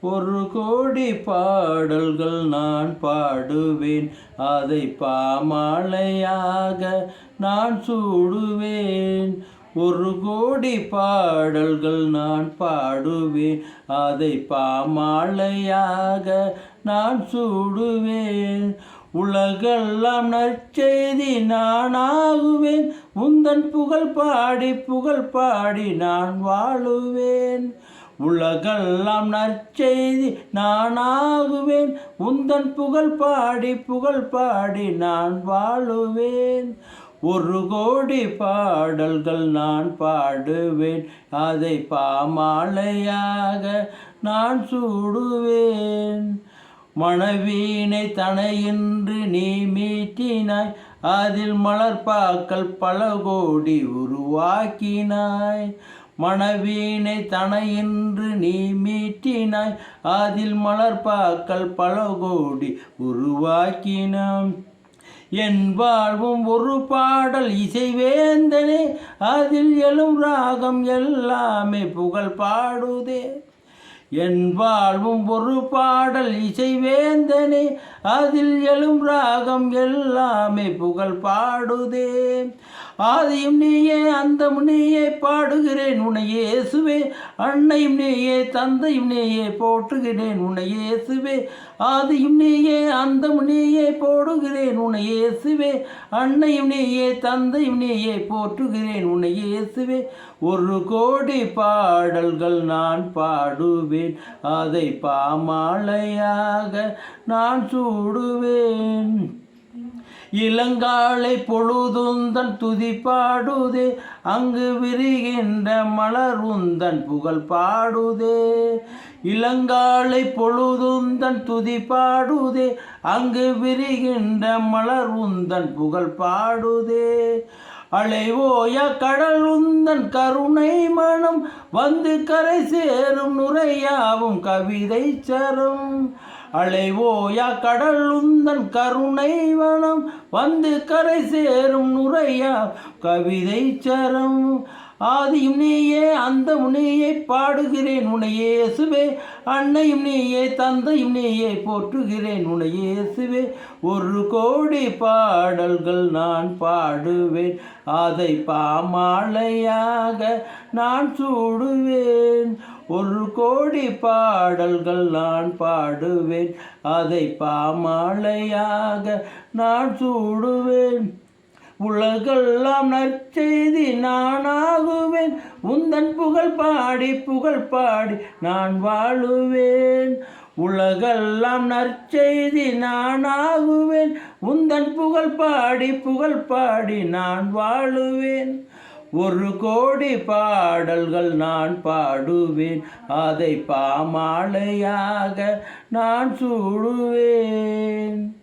ஒரு கோடி பாடல்கள் நான் பாடுவேன். அதை பாமாலையாக நான் சூடுவேன். ஒரு கோடி பாடல்கள் நான் பாடுவேன். அதை பாமாலையாக நான் சூடுவேன். உலகெல்லாம் நற்செய்தி நானாகுவேன் உந்தன் புகழ் பாடி புகழ் பாடி நான் வாழுவேன். உலகெல்லாம் நற்செய்தி நானாகுவேன். உந்தன் புகழ் பாடி புகழ் பாடி நான் வாழுவேன். ஒரு கோடி பாடல்கள் நான் பாடுவேன். அதை பாமாலையாக நான் சூடுவேன். மணவீனை தனையின்று நீ மீட்டினாய். அதில் மலர்பாக்கள் பல கோடி உருவாக்கினாய். மணவீனை தனையின்று நீ மீட்டினாய். அதில் மலர்பாக்கள் பல கோடி உருவாக்கினாம். என் வாழ்வும் ஒரு பாடல் இசைவேந்தனே. அதில் எழும் ராகம் எல்லாமே புகழ் பாடுதே. என் வாழ்வும் ஒரு பாடல் இசைவேந்தனே. அதில் எழும் ராகம் எல்லாமே புகழ் பாடுதே. ஆதியும் நீயே அந்தம் நீயே பாடுகிறேன் உன்னை இயேசுவே. அன்னையும் நீயே தந்தையும் நீயே போற்றுகிறேன் உன்னை இயேசுவே. ஆதியும் நீயே அந்தம் நீயே போடுகிறேன் உன்னை இயேசுவே. அன்னையும் நீயே தந்தையும் நீயே போற்றுகிறேன் உன்னை இயேசுவே. ஒரு கோடி பாடல்கள் நான் பாடுவேன் அதை பாமாலையாக நான் சூடுவேன். இளங்காலை பொழுதுந்தன் துதி பாடுதே அங்கு விரிகின்ற மலருந்தன் புகழ் பாடுதே. இளங்காலை பொழுதுந்தன் துதி பாடுதே அங்கு விரிகின்ற மலருந்தன் புகழ் பாடுதே. அலைவோய கடல் உந்தன் கருணை மனம் வந்து கரை சேரும் நுரையாவும் கவிதை சரம். அலைவோயா கடல் உந்தன் கருணை வனம் வந்து கரை சேரும் நுரையா கவிதை சரம். ஆதியும் நீயே அந்த உன்னையே பாடுகிறேன் உன்னை சுவே அன்னையும் நீயே தந்தையும் நீயே போற்றுகிறேன் உன்னை சுவே ஒரு கோடி பாடல்கள் நான் பாடுவேன் அதை பாமாலையாக நான் சூடுவேன். ஒரு கோடி பாடல்கள் நான் பாடுவேன் அதை பாமாலையாக நான் சூடுவேன். உலகெல்லாம் நற்செய்தி நானா உந்தன் புகழ் பாடி புகழ் பாடி நான் வாழுவேன். உலகெல்லாம் நற்செய்தி நானாகுவேன் உந்தன் புகழ் பாடி புகழ் பாடி நான் வாழுவேன். ஒரு கோடி பாடல்கள் நான் பாடுவேன். அதை பாமாலையாக நான் சூடுவேன்.